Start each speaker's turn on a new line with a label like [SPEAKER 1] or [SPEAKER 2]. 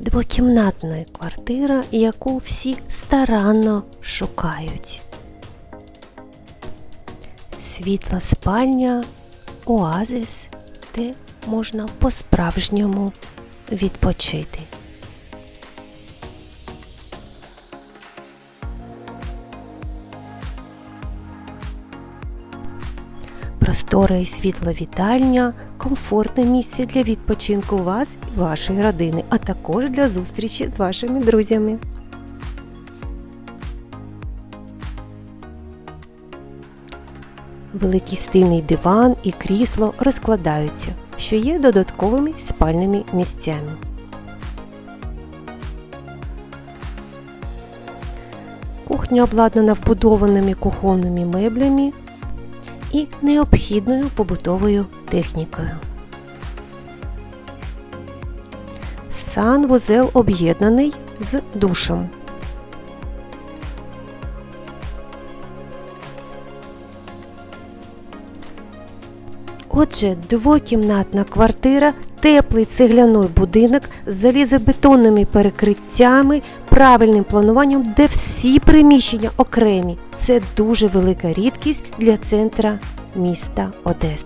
[SPEAKER 1] двокімнатна квартира, яку всі старанно шукають. Світла спальня, оазис, де можна по-справжньому відпочити. Простора і світла вітальня, комфортне місце для відпочинку вас і вашої родини, а також для зустрічі з вашими друзями. Великий стильний диван і крісло розкладаються, що є додатковими спальними місцями. Кухня обладнана вбудованими кухонними меблями і необхідною побутовою технікою. Санвузел об'єднаний з душем. Отже, двокімнатна квартира, теплий цегляний будинок з залізобетонними перекриттями, правильним плануванням, де всі приміщення окремі. Це дуже велика рідкість для центра міста Одеса.